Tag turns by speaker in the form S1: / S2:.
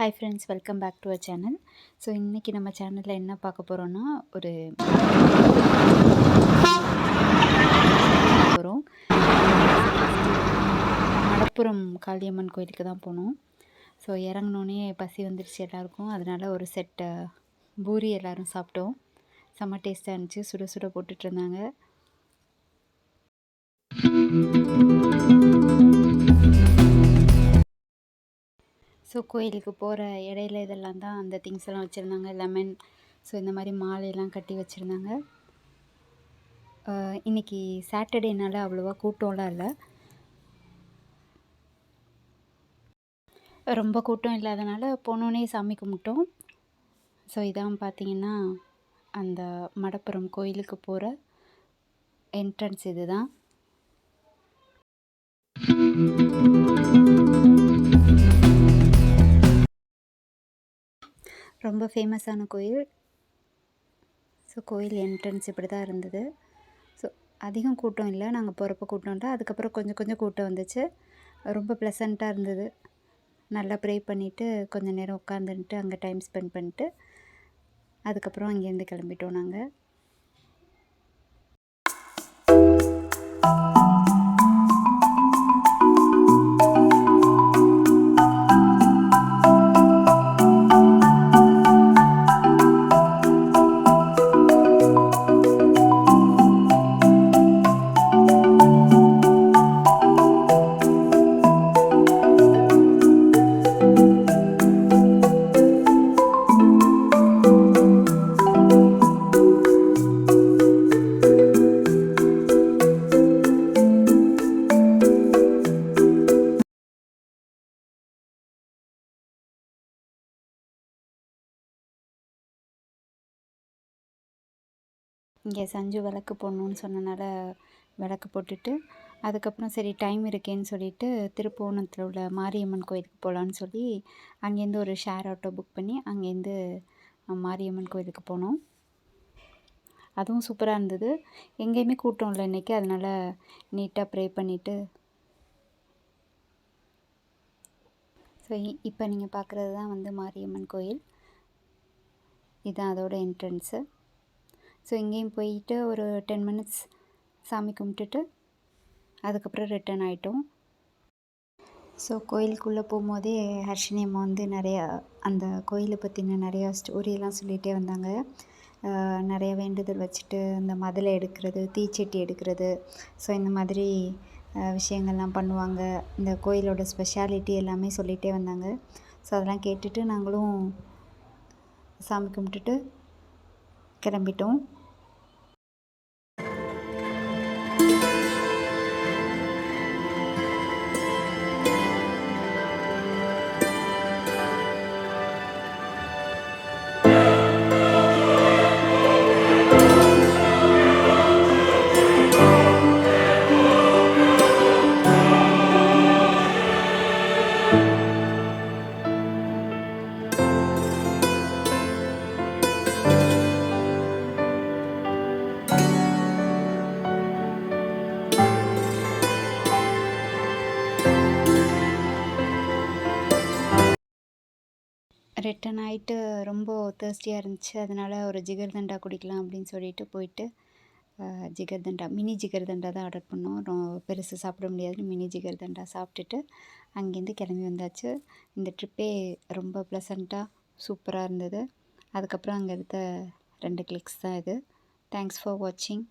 S1: Hi friends welcome back to our channel so இன்றைக்கி நம்ம சேனலில் என்ன பார்க்க போகிறோன்னா ஒரு போகிறோம் மலப்புரம் காளியம்மன் கோயிலுக்கு தான் போனோம். ஸோ இறங்கினோன்னே பசி வந்துருச்சு எல்லாருக்கும். அதனால் ஒரு செட்டை பூரி எல்லோரும் சாப்பிட்டோம். செம்ம டேஸ்ட்டாக இருந்துச்சு. சுட சுட போட்டுட்டு ஸோ கோயிலுக்கு போகிற இடையில இதெல்லாம் தான் அந்த திங்ஸ் எல்லாம் வச்சுருந்தாங்க. லெமன் ஸோ இந்த மாதிரி மாலையெல்லாம் கட்டி வச்சுருந்தாங்க. இன்றைக்கி சாட்டர்டேனால அவ்வளோவா கூட்டம்லாம் இல்லை. ரொம்ப கூட்டம் இல்லாதனால போனோன்னே சாமி கும்பிட்டோம். ஸோ இதான் பார்த்தீங்கன்னா அந்த மடப்புறம் கோயிலுக்கு போகிற என்ட்ரன்ஸ் இது தான் ரொம்ப ஃபேமஸான கோயில். ஸோ கோயில் என்ட்ரன்ஸ் இப்படி தான் இருந்தது. ஸோ அதிகம் கூட்டம் இல்லை. நாங்கள் போகிறப்ப கூட்டம் இல்லை. அதுக்கப்புறம் கொஞ்சம் கொஞ்சம் கூட்டம் வந்துச்சு. ரொம்ப ப்ளசண்ட்டாக இருந்தது. நல்லா ப்ரே பண்ணிவிட்டு கொஞ்சம் நேரம் உட்காந்துன்ட்டு அங்கே டைம் ஸ்பெண்ட் பண்ணிட்டு அதுக்கப்புறம் அங்கேருந்து கிளம்பிட்டோம் நாங்கள் இங்கே சஞ்சு விளக்கு போடணுன்னு சொன்னனால விளக்கு போட்டுட்டு அதுக்கப்புறம் சரி டைம் இருக்கேன்னு சொல்லிட்டு திருப்புவனத்தில் உள்ள மாரியம்மன் கோயிலுக்கு போகலான்னு சொல்லி அங்கேருந்து ஒரு ஷேர் ஆட்டோ புக் பண்ணி அங்கேருந்து மாரியம்மன் கோயிலுக்கு போனோம். அதுவும் சூப்பராக இருந்தது. எங்கேயுமே கூட்டம் இல்லை இன்றைக்கி அதனால் நீட்டாக ப்ரே பண்ணிவிட்டு ஸோ இப்போ நீங்கள் பார்க்குறது தான் வந்து மாரியம்மன் கோயில். இதுதான் அதோட என்ட்ரன்ஸு ஸோ இங்கேயும் போயிட்டு ஒரு டென் மினிட்ஸ் சாமி கும்பிட்டுட்டு அதுக்கப்புறம் ரிட்டர்ன் ஆகிட்டோம் ஸோ கோயிலுக்குள்ளே போகும்போதே ஹர்ஷினி அம்மா வந்து நிறையா அந்த கோயிலை பற்றின நிறையா ஸ்டோரியெல்லாம் சொல்லிகிட்டே வந்தாங்க. நிறைய வேண்டுதல் வச்சுட்டு இந்த மதிலை எடுக்கிறது தீச்சட்டி எடுக்கிறது. ஸோ இந்த மாதிரி விஷயங்கள்லாம் பண்ணுவாங்க. இந்த கோயிலோட ஸ்பெஷாலிட்டி எல்லாமே சொல்லிகிட்டே வந்தாங்க. ஸோ அதெல்லாம் கேட்டுட்டு நாங்களும் சாமி கும்பிட்டுட்டு கிளம்பிட்டோம். ரிட்டன் ஆகிட்டு ரொம்ப தேர்ஸ்டியாக இருந்துச்சு. அதனால் ஒரு ஜிகர்தண்டா குடிக்கலாம் அப்படின்னு சொல்லிட்டு போயிட்டு ஜிகர்தண்டா மினி ஜிகர்தண்டா தான் ஆர்டர் பண்ணோம். ரொ பெருசு சாப்பிட முடியாதுன்னு மினி ஜிகர்தண்டா சாப்பிட்டுட்டு அங்கேருந்து கிளம்பி வந்தாச்சு. இந்த ட்ரிப்பே ரொம்ப ப்ளசண்ட்டாக சூப்பராக இருந்தது. அதுக்கப்புறம் அங்கே எடுத்த ரெண்டு கிளிக்ஸ் தான் இது. தேங்க்ஸ் ஃபார் வாட்சிங்